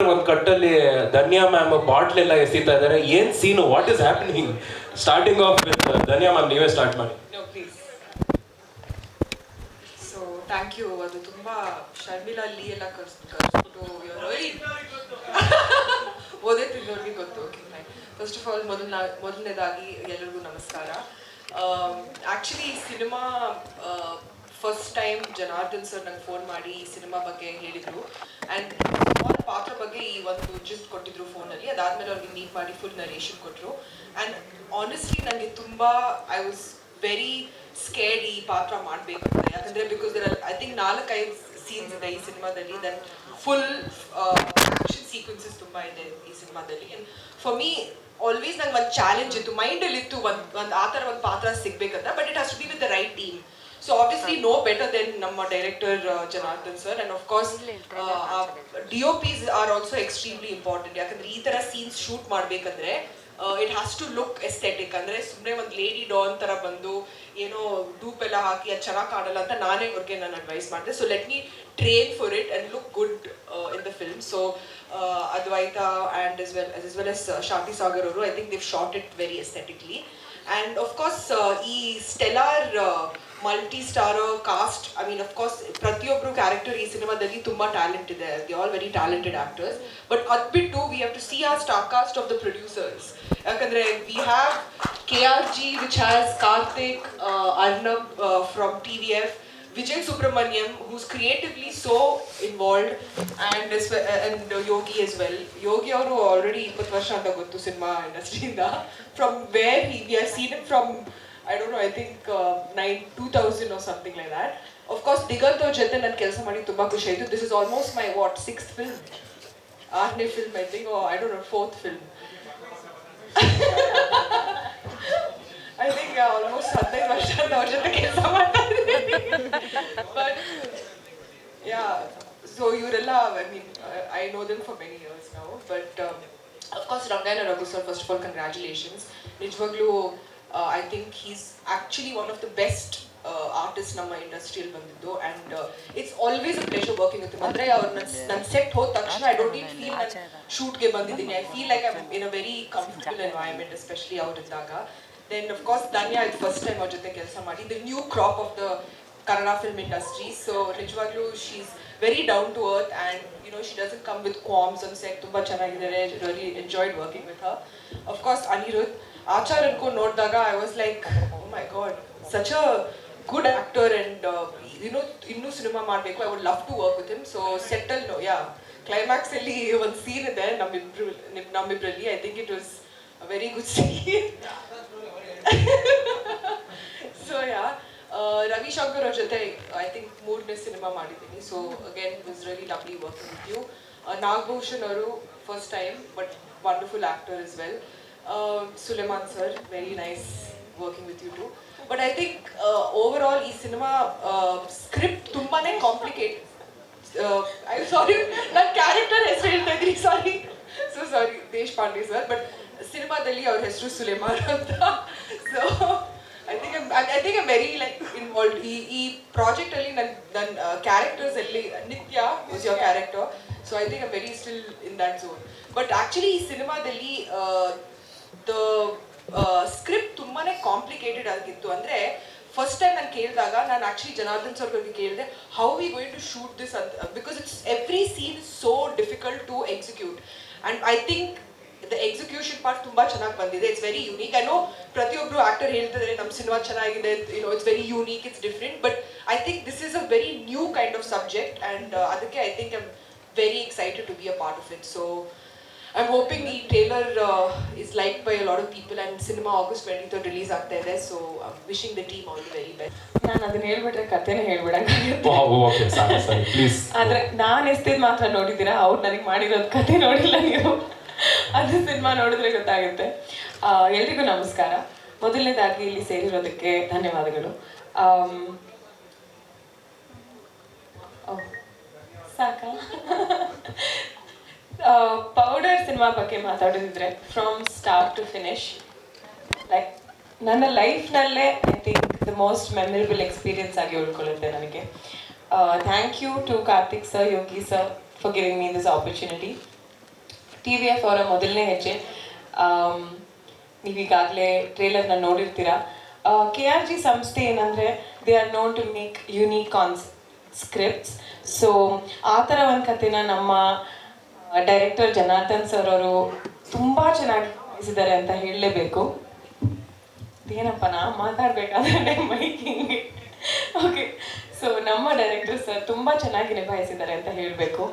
ಒಂದ್ ಕಟ್ಟಲ್ಲಿ ಧನ್ಯಾ ma'am bottle ಎಲ್ಲ ಎಸಿತಾ ಇದಾರೆ. ಏನ್ scene what is happening starting off with Dhanya ma'am, ನೀವೇ ಸ್ಟಾರ್ಟ್ ಮಾಡಿ. ಸೊ ಥ್ಯಾಂಕ್ ಯು ಅದು ತುಂಬಾ ಶರ್ಮಿಲಾ ಲೀ ಎಲ್ಲ ಕರ್ಸ್, ಕರ್ಸ್ಬಿಟ್ಟು ಓದೇ ಓದೈತಿದ್ದವ್ರಿಗೆ ಗೊತ್ತು. ಫಸ್ಟ್ ಆಫ್ ಆಲ್ ಮೊದಲ ಮೊದಲನೇದಾಗಿ ಎಲ್ಲರಿಗೂ ನಮಸ್ಕಾರ. ಆ್ಯಕ್ಚುಲಿ ಈ cinema first time Janardhan sir ನಂಗೆ ಫೋನ್ ಮಾಡಿ ಈ ಸಿನಿಮಾ ಬಗ್ಗೆ ಹೇಳಿದರು. ಆ್ಯಂಡ್ ಅವ್ರ ಪಾತ್ರ ಬಗ್ಗೆ ಈ ಒಂದು ಜಿಸ್ಟ್ ಕೊಟ್ಟಿದ್ರು ಫೋನಲ್ಲಿ ಅದಾದ್ಮೇಲೆ ಅವ್ರಿಗೆ ಮೀಟ್ ಮಾಡಿ ಫುಲ್ ನರೇಷನ್ ಕೊಟ್ಟರು ಆ್ಯಂಡ್ ಆನೆಸ್ಟ್ಲಿ ನನಗೆ ತುಂಬ ಐ ವಾಸ್ ವೆರಿ ಸ್ಕೇರ್ಡ್ ಈ ಪಾತ್ರ ಮಾಡಬೇಕಂತ. ಯಾಕಂದರೆ ಬಿಕಾಸ್ ಐ ಥಿಂಕ್ ನಾಲ್ಕೈದು ಸೀನ್ಸ್ ಇದೆ ಈ ಸಿನಿಮಾದಲ್ಲಿ ದಟ್ ಫುಲ್ ಆಕ್ಷನ್ ಸೀಕ್ವೆನ್ಸಸ್ ತುಂಬ ಇದೆ ಈ ಸಿನಿಮಾದಲ್ಲಿ ಆ್ಯಂಡ್ ಫಾರ್ ಮೀ ಆಲ್ವೇಸ್ ನಂಗೆ ಒಂದು ಚಾಲೆಂಜ್ ಇತ್ತು. ಮೈಂಡಲ್ಲಿ ಇತ್ತು ಒಂದು ಒಂದು, ಆ ಥರ ಒಂದು ಪಾತ್ರ ಸಿಗಬೇಕಂತ. But it has to be with the right team so obviously no better then ನಮ್ಮ director Janardhan sir and of course D O Ps are also extremely important ಯಾಕಂದ್ರೆ ಈ ತರ ಸೀನ್ಸ್ ಶೂಟ್ ಮಾಡ್ಬೇಕಂದ್ರೆ it has to look aesthetic ಅಂದ್ರೆ ಸುಮ್ಮನೆ ಒಂದು lady Don ತರ ಬಂದು ಏನೋ ಡೂಪ್ ಎಲ್ಲ ಹಾಕಿ ಅದು ಚೆನ್ನಾಗಿ ಕಾಣಲ್ಲ ಅಂತ ನಾನೇ ಅವ್ರಿಗೆ ನಾನು ಅಡ್ವೈಸ್ ಮಾಡಿದೆ. So let me train for it and look good in the film so Advaita and as well as well as uh, Shanti Sagar ಅವರು I think they've shot it very aesthetically and of course ಈ stellar multi star cast I mean of course ಪ್ರತಿಯೊಬ್ಬರು character ಈ ಸಿನಿಮಾದಲ್ಲಿ ತುಂಬಾ talent ಇದೆ the all very talented actors but ಅದ್ ಬಿಟ್ಟು we have to see our star cast of the producers ಯಾಕಂದ್ರೆ we have K R G which has Karthik Arnab from T V F Vijay Subramaniam, who's creatively so involved, and as well, and uh, Yogi as well. Yogi ಅವರು already ಇಪ್ಪತ್ತು ವರ್ಷ ಅಂತ ಗೊತ್ತು cinema ಇಂಡಸ್ಟ್ರಿಯಿಂದ from where he we are seen it from I don't know I think nine two thousand or something like that of course Diganth ಅವ್ರ ಜೊತೆ ನಾನು ಕೆಲಸ ಮಾಡಿ ತುಂಬಾ ಖುಷಿ ಆಯಿತು this is almost my what six film ಆರನೇ film I think I don't know fourth film I think almost ಹದಿನೈದು ವರ್ಷ ಅಂತ ಅವ್ರ ಜೊತೆ ಕೆಲಸ ಮಾಡ್ತಾ ಇದ್ದೀನಿ ಬಟ್ ಯಾ ಸೊ ಇವರೆಲ್ಲ I mean I know them for many years ನಾವು but of course Rangayana Raghu sir first of all congratulations ನಿಜವಾಗ್ಲೂ I think he's actually one of the best artist ನಮ್ಮ ಇಂಡಸ್ಟ್ರಿಯಲ್ಲಿ ಬಂದಿದ್ದು and it's always a pleasure working with ಅಂದರೆ ಅವ್ರು ನನ್ನ ನನ್ನ set ಹೋದ ತಕ್ಷಣ ಐ ಡೋಂಟ್ ನೀಡ್ ಫೀಲ್ ನಾನು ಶೂಟ್ಗೆ ಬಂದಿದ್ದೀನಿ I feel like I in a very comfortable environment especially ಅವರಿದ್ದಾಗ then of course Dhanya ಇದು ಫಸ್ಟ್ ಟೈಮ್ ಅವ್ರ ಜೊತೆ ಕೆಲಸ ಮಾಡಿ the new crop of the Kannada film industry so ನಿಜವಾಗ್ಲೂ she is very down to earth and you know she doesn't come with qualms on set ತುಂಬ ಚೆನ್ನಾಗಿದ್ದಾರೆ really enjoyed working with her of course Anirudh Achar ಅನ್ಕೊಂಡು ನೋಡಿದಾಗ I was like my god such a good actor and ಇನ್ನೂ ಇನ್ನೂ cinema ಮಾಡಬೇಕು I would love to work with him so settle no yeah climax ಅಲ್ಲಿ ಒಂದು scene ಇದೆ ನಮ್ಮಿಬ್ರು ನಿಮ್ ನಮ್ಮಿಬ್ರಲ್ಲಿ I think it was very good scene so yeah Ravishankar ಅವ್ರ ಜೊತೆ ಐ ಥಿಂಕ್ ಮೂರನೇ ಸಿನಿಮಾ ಮಾಡಿದ್ದೀನಿ. So again was really lovely working with you Nagabhushan ಅವರು first time but wonderful actor is well Suleman sir very nice working with you too but I think over all ಈ cinema script ತುಂಬಾನೇ complicate I sorry ನನ್ನ character ಹೆಸರು ಹೇಳ್ತಾ ಇದ್ರಿ sorry so sorry Deshpande sir but ಸಿನಿಮಾದಲ್ಲಿ ಅವ್ರ ಹೆಸರು ಸುಲೇಮಾನ್ ಅಂತ. So I think I think very like involve ಈ ಈ ಪ್ರಾಜೆಕ್ಟ್ ಅಲ್ಲಿ ನನ್ನ ನನ್ನ ಕ್ಯಾರೆಕ್ಟರ್ಸ್ ಅಲ್ಲಿ Nitya is your character so I think I very still in that zone but actually ಈ ಸಿನಿಮಾದಲ್ಲಿ ದ ಸ್ಕ್ರಿಪ್ಟ್ ತುಂಬಾ ಕಾಂಪ್ಲಿಕೇಟೆಡ್ ಆಗಿತ್ತು. ಅಂದ್ರೆ ಫಸ್ಟ್ ಟೈಮ್ ನಾನು ಕೇಳಿದಾಗ, ನಾನು ಆಕ್ಚುಲಿ ಜನಾರ್ದನ್ ಸರ್ ಬಗ್ಗೆ ಕೇಳಿದೆ how we going to shoot this ಅಂತ. Because it's every scene so difficult to execute and I think the execution part ತುಂಬಾ ಚೆನ್ನಾಗಿ ಬಂದಿದೆ. It's very unique I know ಪ್ರತಿಯೊಬ್ಬರು ಆಕ್ಟರ್ ಹೇಳ್ತಿದ್ದಾರೆ ನಮ್ಮ ಸಿನಿಮಾ ಚೆನ್ನಾಗಿದೆ. You know it's very unique it's different but I think this is a very new kind of subject and ಅದಕ್ಕೆ I think I'm very excited to be a part of it so I'm hoping ಈ trailer is like by a lot of people and cinema August twenty third release ಆಗ್ತಾ ಇದೆ. So wishing the team all the very best ನಾನು ಅದನ್ನ ಹೇಳ್ಬಿಟ್ರೆ ಕಥೆನೇ ಹೇಳ್ಬಿಡಂಗಾಗುತ್ತೆ okay. Sorry sorry. Please ಆದ್ರೆ ನಾನು ಎಸ್ತಿದ್ ಮಾತ್ರ ನೋಡಿದ್ದೀರಾ? ಅವ್ರು ನನಗೆ ಮಾಡಿರೋದು ಕತೆ ನೋಡಿಲ್ಲ ನೀವು. ಅದು ಸಿನಿಮಾ ನೋಡಿದ್ರೆ ಗೊತ್ತಾಗುತ್ತೆ. ಎಲ್ರಿಗೂ ನಮಸ್ಕಾರ. ಮೊದಲನೇದಾಗಿ ಇಲ್ಲಿ ಸೇರಿರೋದಕ್ಕೆ ಧನ್ಯವಾದಗಳು. ಸಾಕಾ? ಪೌಡರ್ ಸಿನಿಮಾ ಬಗ್ಗೆ ಮಾತಾಡೋದಿದ್ರೆ from start to finish like ನನ್ನ ಲೈಫ್ನಲ್ಲೇ I think the most memorable experience ಆಗಿ ಉಳ್ಕೊಳ್ಳುತ್ತೆ ನನಗೆ. Thank you to Karthik sir Yogi sir for giving me this opportunity T V F ಅವರ ಮೊದಲನೇ ಹೆಜ್ಜೆ. ನೀವೀಗಾಗಲೇ ಟ್ರೇಲರ್ನ ನೋಡಿರ್ತೀರ. ಕೆ ಆರ್ ಜಿ ಸಂಸ್ಥೆ ಏನಂದರೆ they are known to make unique cons scripts so ಆ ಥರ ಒಂದು ಕಥೆನ ನಮ್ಮ ಡೈರೆಕ್ಟರ್ ಜನಾರ್ದನ್ ಸರ್ ಅವರು ತುಂಬ ಚೆನ್ನಾಗಿ ನಿಭಾಯಿಸಿದ್ದಾರೆ ಅಂತ ಹೇಳಲೇಬೇಕು. ಏನಪ್ಪ ನಾ ಮಾತಾಡಬೇಕಾದ್ರೆ ಮೈಕಿಂಗ್ ಓಕೆ ಸೊ ನಮ್ಮ ಡೈರೆಕ್ಟರ್ ಸರ್ ತುಂಬ ಚೆನ್ನಾಗಿ ನಿಭಾಯಿಸಿದ್ದಾರೆ ಅಂತ ಹೇಳಬೇಕು.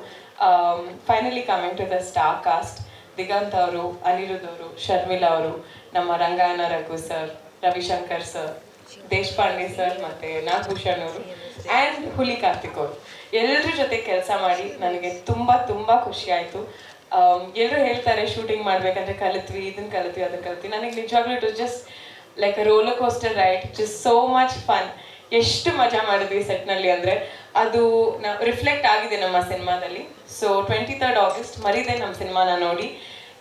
Finally coming to the star cast Diganth ಅವರು, ಅನಿರುದ್ಧ ಅವರು ಶರ್ಮಿಲಾ ಅವರು, ನಮ್ಮ Rangayana Raghu sir Ravishankar sir Deshpande sir ಮತ್ತೆ ನಾಗಭೂಷಣ್ ಅವರು ಆ್ಯಂಡ್ ಹುಲಿ ಕಾರ್ತಿಕ್ ಅವರು. ಎಲ್ಲರ ಜೊತೆ ಕೆಲಸ ಮಾಡಿ ನನಗೆ ತುಂಬ ತುಂಬ ಖುಷಿ ಆಯಿತು. ಎಲ್ಲರೂ ಹೇಳ್ತಾರೆ ಶೂಟಿಂಗ್ ಮಾಡಬೇಕಂದ್ರೆ ಕಲಿತ್ವಿ ಇದನ್ನು ಕಲಿತ್ವಿ ಅದನ್ನು ಕಲಿತ್ವಿ. ನನಗೆ ನಿಜವಾಗ್ಲೂ it was just like roller coaster ride just so much fun ಎಷ್ಟು ಮಜಾ ಮಾಡಿದ್ವಿ ಸೆಟ್ನಲ್ಲಿ ಅಂದರೆ ಅದು ರಿಫ್ಲೆಕ್ಟ್ ಆಗಿದೆ ನಮ್ಮ ಸಿನಿಮಾದಲ್ಲಿ. ಸೊ ಟ್ವೆಂಟಿ ತರ್ಡ್ ಆಗಸ್ಟ್ ಮರಿದೆ ನಮ್ಮ ಸಿನಿಮಾನ ನೋಡಿ.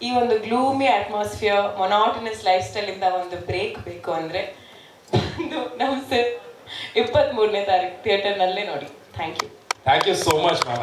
ಈ ಒಂದು ಗ್ಲೂಮಿ ಅಟ್ಮಾಸ್ಫಿಯರ್ ಮೊನಾಟಿನಸ್ ಲೈಫ್ ಸ್ಟೈಲಿಂದ ಒಂದು ಬ್ರೇಕ್ ಬೇಕು ಅಂದರೆ ಒಂದು ನಮ್ಮ ಸರ್ ಇಪ್ಪತ್ತ್ಮೂರನೇ ತಾರೀಕು ಥಿಯೇಟರ್ನಲ್ಲೇ ನೋಡಿ. Thank you thank you so much ma'am